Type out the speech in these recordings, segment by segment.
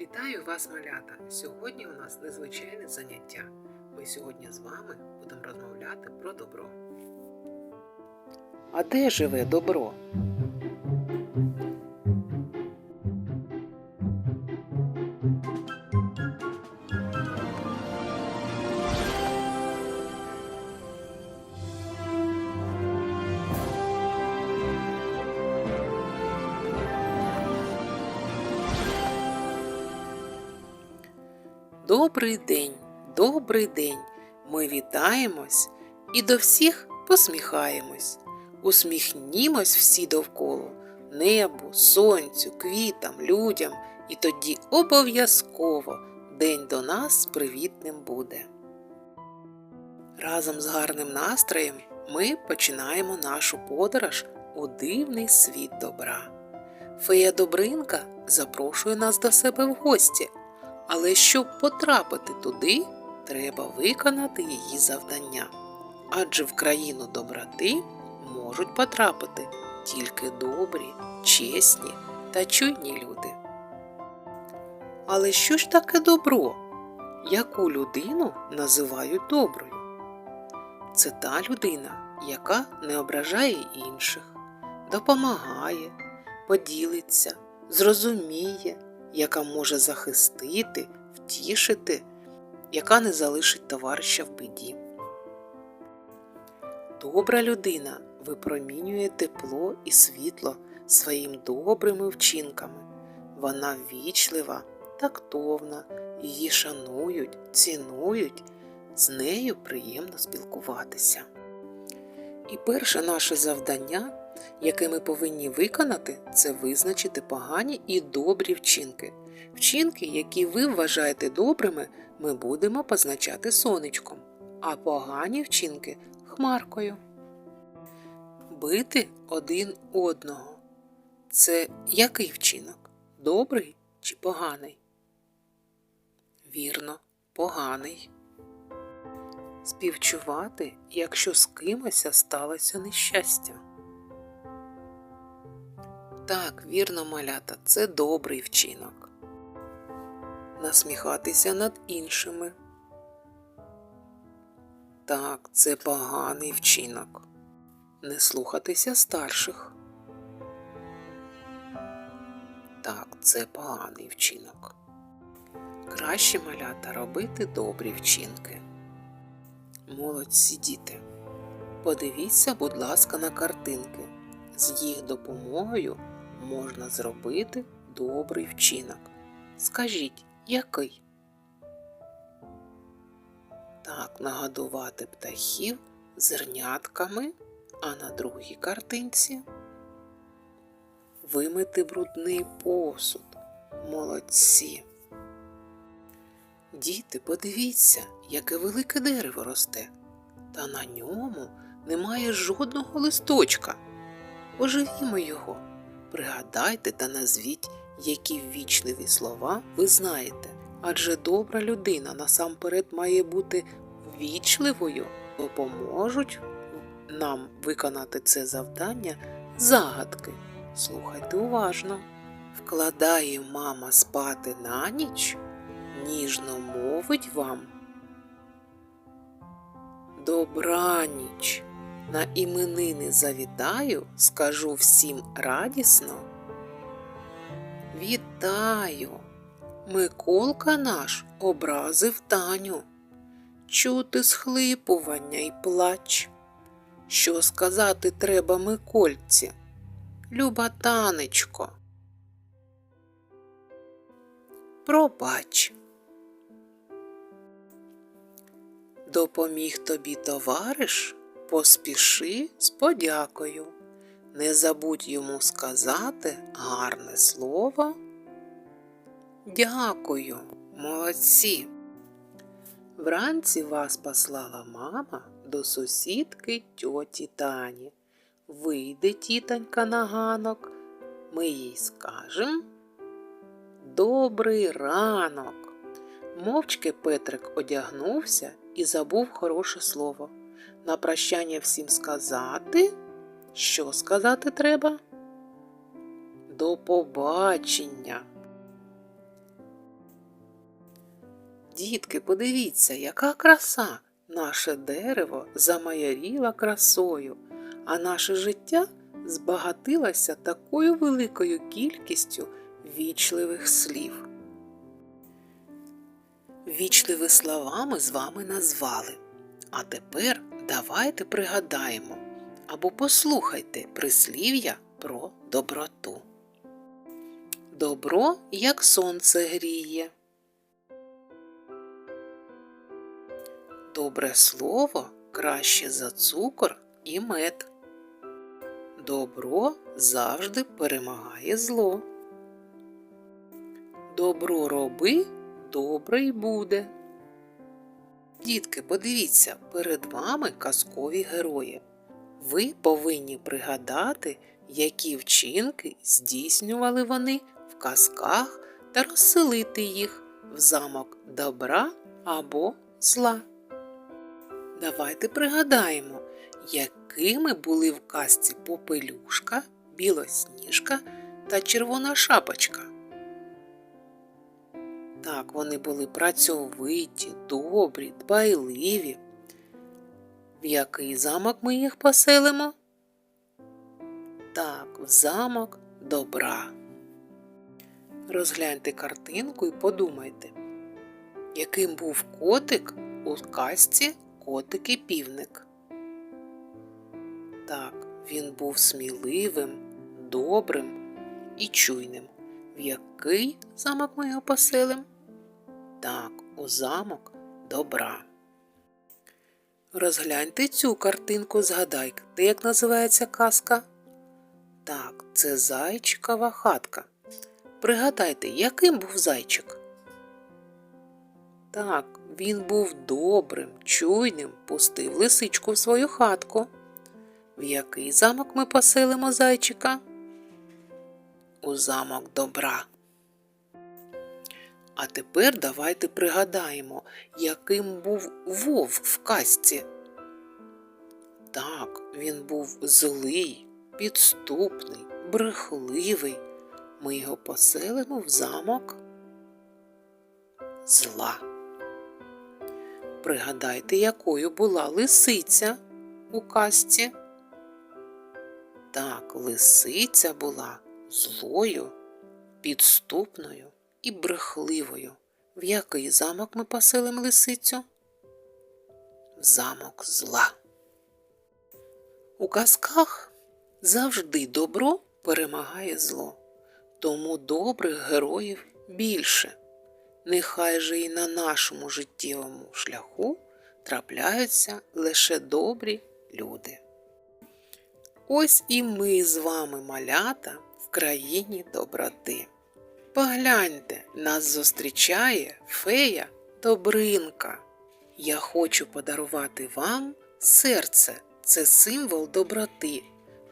Вітаю вас, малята! Сьогодні у нас незвичайне заняття. Ми сьогодні з вами будемо розмовляти про добро. А де живе добро? Добрий день, добрий день. Ми вітаємось і до всіх посміхаємось. Усміхнімось всі довкола небу, сонцю, квітам, людям, і тоді обов'язково день до нас привітним буде. Разом з гарним настроєм ми починаємо нашу подорож у дивний світ добра. Фея Добринка запрошує нас до себе в гості. Але щоб потрапити туди, треба виконати її завдання. Адже в країну доброти можуть потрапити тільки добрі, чесні та чуйні люди. Але що ж таке добро? Яку людину називають доброю? Це та людина, яка не ображає інших, допомагає, поділиться, зрозуміє яка може захистити, втішити, яка не залишить товариша в біді. Добра людина випромінює тепло і світло своїм добрими вчинками. Вона вічлива, тактовна, її шанують, цінують, з нею приємно спілкуватися. І перше наше завдання яке ми повинні виконати, це визначити погані і добрі вчинки. Вчинки, які ви вважаєте добрими, ми будемо позначати сонечком, а погані вчинки хмаркою. Бити один одного. Це який вчинок? Добрий чи поганий? Вірно, поганий. Співчувати, якщо з кимось сталося нещастя. Так, вірно, малята, це добрий вчинок. Насміхатися над іншими. Так, це поганий вчинок. Не слухатися старших. Так, це поганий вчинок. Краще малята робити добрі вчинки. Молодці діти. Подивіться, будь ласка, на картинки. З їх допомогою можна зробити добрий вчинок. Скажіть, який? Так, нагодувати птахів зернятками, а на другій картинці вимити брудний посуд. Молодці. Діти, подивіться, яке велике дерево росте, та на ньому немає жодного листочка. Оживімо його. Пригадайте та назвіть, які ввічливі слова ви знаєте. Адже добра людина насамперед має бути ввічливою, допоможуть нам виконати це завдання загадки. Слухайте уважно. Вкладає мама спати на ніч, ніжно мовить вам. Добраніч. На іменини завітаю, скажу всім радісно. Вітаю! Миколка наш образив Таню. Чути схлипування й плач. Що сказати треба Микольці? Люба танечко. Пробач. Допоміг тобі товариш? Поспіши з подякою. Не забудь йому сказати гарне слово. Дякую, молодці. Вранці вас послала мама до сусідки тьоті Тані. Вийде тітонька на ганок, ми їй скажем Добрий ранок. Мовчки Петрик одягнувся і забув хороше слово на прощання всім сказати? Що сказати треба? До побачення. Дітки, подивіться, яка краса! Наше дерево замаяріло красою, а наше життя збагатилося такою великою кількістю вічливих слів. Вічливі слова ми з вами назвали. А тепер давайте пригадаємо або послухайте прислів'я про доброту. Добро, як сонце гріє. Добре слово краще за цукор і мед. Добро завжди перемагає зло. Добро роби, добре й буде. Дітки, подивіться, перед вами казкові герої. Ви повинні пригадати, які вчинки здійснювали вони в казках та розселити їх в замок добра або зла. Давайте пригадаємо, якими були в казці Попелюшка, Білосніжка та Червона шапочка. Так, вони були працьовиті, добрі, дбайливі. В який замок ми їх поселимо? Так, в замок добра. Розгляньте картинку і подумайте, яким був котик у казці котик і півник. Так, він був сміливим, добрим і чуйним. В який замок ми його поселимо? Так, у замок добра. Розгляньте цю картинку, згадайте, як називається казка? Так, це зайчикова хатка. Пригадайте, яким був зайчик? Так, він був добрим, чуйним, пустив лисичку в свою хатку. В який замок ми поселимо зайчика? У замок добра. А тепер давайте пригадаємо, яким був вовк в казці. Так, він був злий, підступний, брехливий. Ми його поселимо в замок зла. Пригадайте, якою була лисиця у казці. Так, лисиця була злою, підступною і брехливою. В який замок ми поселимо лисицю? В замок зла. У казках завжди добро перемагає зло, тому добрих героїв більше. Нехай же і на нашому життєвому шляху трапляються лише добрі люди. Ось і ми з вами малята країні доброти. Погляньте, нас зустрічає фея Добринка. Я хочу подарувати вам серце це символ доброти.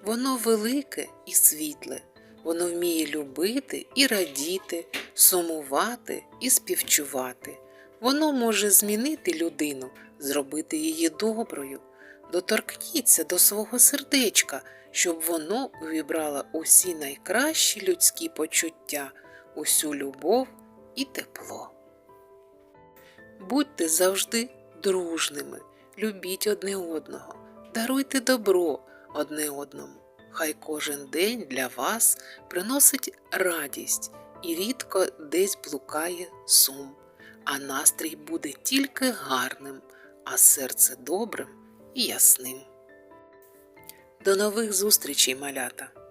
Воно велике і світле. Воно вміє любити і радіти, сумувати і співчувати. Воно може змінити людину, зробити її доброю. Доторкніться до свого сердечка, щоб воно увібрало усі найкращі людські почуття, усю любов і тепло. Будьте завжди дружними, любіть одне одного, даруйте добро одне одному. Хай кожен день для вас приносить радість і рідко десь блукає сум, а настрій буде тільки гарним, а серце добрим ясним. До нових зустрічей, малята!